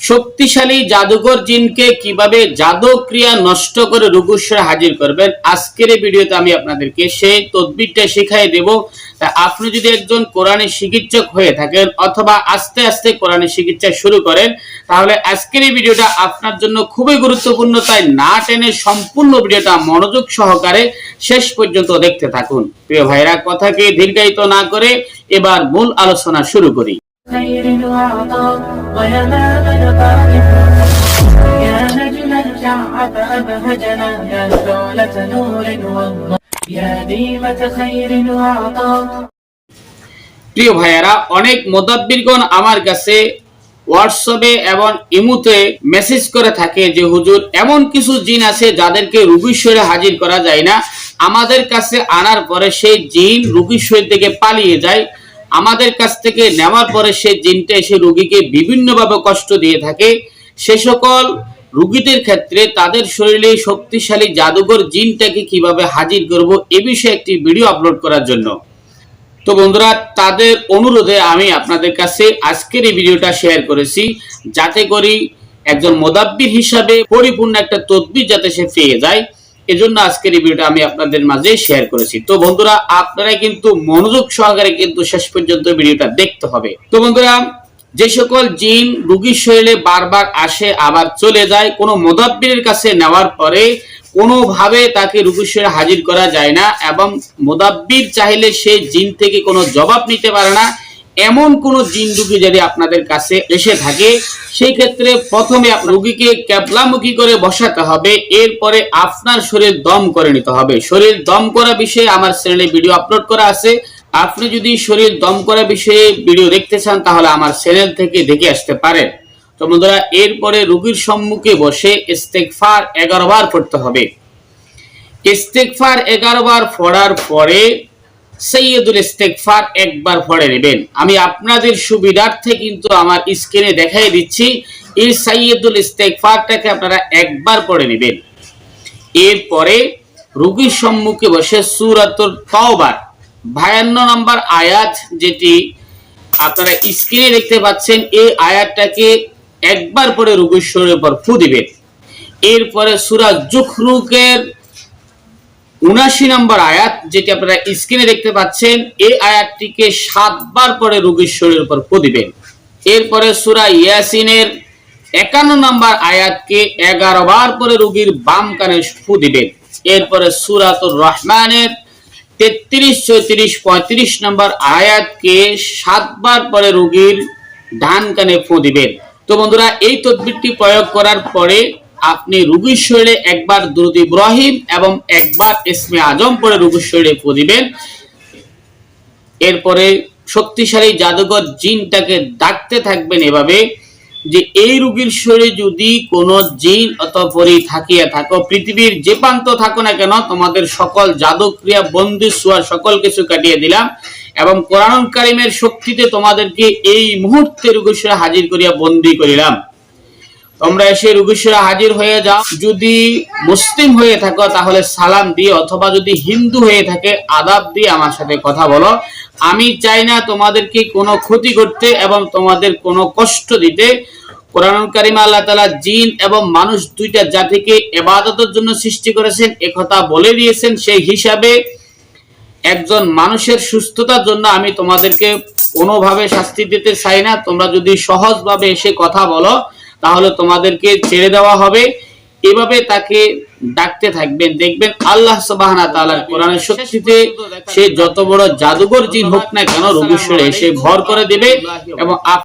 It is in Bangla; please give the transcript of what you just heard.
শক্তিশালী জাদুকর জিনকে কীভাবে জাদু ক্রিয়া নষ্ট করে রুগুশ্বরে হাজির করবেন, আজকের এই ভিডিওতে আমি আপনাদেরকে সেই তদবিরটা শিখাই দেব। আপনি যদি একজন কোরআনের চিকিৎসক হয়ে থাকেন অথবা আস্তে আস্তে কোরআনের চিকিৎসা শুরু করেন, তাহলে আজকের এই ভিডিওটা আপনার জন্য খুবই গুরুত্বপূর্ণ। তাই না টেনে সম্পূর্ণ ভিডিওটা মনোযোগ সহকারে শেষ পর্যন্ত দেখতে থাকুন। প্রিয় ভাইরা, কথাকে দীর্ঘায়িত না করে এবার মূল আলোচনা শুরু করি। خير وعطاء ويمام نقائب يا نجما شع فأبهجنا يا شعلة نور والله يا ديمة خير وعطاء প্রিয় ভাইয়ারা অনেক মোদাব্বিরগণ আমার কাছে হোয়াটসঅ্যাপে এবং ইমুতে মেসেজ করে থাকে যে হুজুর এমন কিছু জিন আছে যাদেরকে রুগীশ্বরে হাজির করা যায় না আমাদের কাছে আনার পরে সেই জিন রুগীশ্বর থেকে পালিয়ে যায় আমাদের কাছ থেকে নেওয়ার পরে সেই জিনটা এসে রুগীকে বিভিন্নভাবে কষ্ট দিয়ে থাকে। সে সকল রুগীদের ক্ষেত্রে তাদের শরীরে শক্তিশালী জাদুঘর জিনটাকে কীভাবে হাজির করব এ বিষয়ে একটি ভিডিও আপলোড করার জন্য। তো বন্ধুরা, তাদের অনুরোধে আমি আপনাদের কাছে আজকের এই ভিডিওটা শেয়ার করেছি, যাতে করি একজন মোদাব্বির হিসাবে পরিপূর্ণ একটা তদবির যাতে সে পেয়ে যায়। এজন্য আজকের এই ভিডিওটা আমি আপনাদের মাঝে শেয়ার করেছি। তো বন্ধুরা আপনারা কিন্তু মনোযোগ সহকারে কিন্তু শেষ পর্যন্ত ভিডিওটা দেখতে হবে। তো বন্ধুরা, যে সকল জিন রুগীর শরীরে বারবার আসে, আবার চলে যায়, কোনো মোদাব্বিরের কাছে নেওয়ার পরে কোনোভাবে তাকে রুগীর শরীরে হাজির করা যায় না এবং মোদাব্বির চাইলে সে জিন থেকে কোনো জবাব নিতে পারে না। এমন কোন জিন রুগী যদি আপনাদের কাছে এসে থাকে, সেই ক্ষেত্রে প্রথমে রুগীকে ক্যাবলামুখী করে বসাতে হবে, এরপরে আপনার শরীর দম করে নিতে হবে। শরীর দম করা বিষয়ে আমার চ্যানেলে ভিডিও আপলোড করা আছে। আপনি যদি শরীর দম করা বিষয়ে ভিডিও দেখতে চান, তাহলে আমার চ্যানেল থেকে দেখে আসতে পারেন। তো বন্ধুরা, এরপরে রুগীর সম্মুখে বসে ইস্তেগফার এগারো বার পড়তে হবে। ইস্তেগফার এগারো বার পড়ার পরে সৈয়দুল ইস্তেগফার একবার পড়ে নেবেন। আমি আপনাদের সুবিধার্থে কিন্তু আমার স্ক্রিনে দেখাই দিচ্ছি, এই সৈয়দুল ইস্তেগফারটাকে আপনারা একবার পড়ে নেবেন। এরপরে রুগীর সম্মুখে বসে সুরাতুল তওবার, বায়ান্ন নম্বর আয়াত যেটি আপনারা স্ক্রিনে দেখতে পাচ্ছেন, এই আয়াতটাকে একবার পরে রুগীর শরীরের উপর ফু দিবেন। এরপরে সুরা জুখরুকের উনাশি নম্বর আয়াত, যেটি আপনারা স্ক্রিনে দেখতে পাচ্ছেন, এই আয়াতটিকে সাতবার পরে রুগীর শরীরের উপর ফু দিবেন। এরপরে সুরা ইয়াসিনের একান্ন নম্বর আয়াতকে এগারো বার পরে রুগীর বাম কানে ফু দিবেন। এরপরে সুরাতুর রহমানের তেত্রিশ চৌত্রিশ পঁয়ত্রিশ নম্বর আয়াতকে সাতবার পরে রুগীর ডান কানে ফু দিবেন। তো বন্ধুরা, এই তদবিরটি প্রয়োগ করার পরে আপনি রুগীর শরীরে একবার দুরুদ ইব্রাহিম এবং একবার ইসমে আজম পরে রুগীর শরীরে ফু দিবেন। এরপরে শক্তিশালী জাদুঘর জিনটাকে ডাকতে থাকবেন এভাবে যে এই রোগীর শরীরে যদি কোনো জিন অথবা পরি থাকিয়া থাকো, পৃথিবীর যে প্রান্ত থাকো না কেন, তোমাদের সকল জাদুক্রিয়া, বন্দি সোয়া সকল কিছু কাটিয়ে দিলাম এবং কোরআন কারিমের শক্তিতে তোমাদেরকে এই মুহূর্তে রোগীর শরীরে হাজির করিয়া বন্দি করিলাম। তোমরা এসে রুগীশ্বরে হাজির হয়ে যাও। যদি মুসলিম হয়ে থাকো, তাহলে সালাম দিয়ে অথবা যদি হিন্দু হয়ে থাকে, আদাব দিয়ে আমার সাথে কথা বলো। আমি চাই না তোমাদেরকে কোনো ক্ষতি করতে এবং তোমাদের কোনো কষ্ট দিতে। কোরআন কারিম আল্লাহ তালা জিন এবং মানুষ দুইটা জাতিকে এবাদতের জন্য সৃষ্টি করেছেন। একথা বলে দিয়েছেন সেই হিসাবে একজন মানুষের সুস্থতার জন্য আমি তোমাদেরকে কোনোভাবে শাস্তি দিতে চাই না। তোমরা যদি সহজভাবে এসে কথা বলো তাহলে তোমাদেরকে ছেড়ে দেওয়া হবে। এভাবে তাকে ডাকতে থাকবেন। দেখবেন আল্লাহ সুবহানাহু ওয়া কোরআন শক্তিতে সে যত বড় জাদুঘর যে হোক না কেন রবিশ্বরে এসে ভর করে দেবে এবং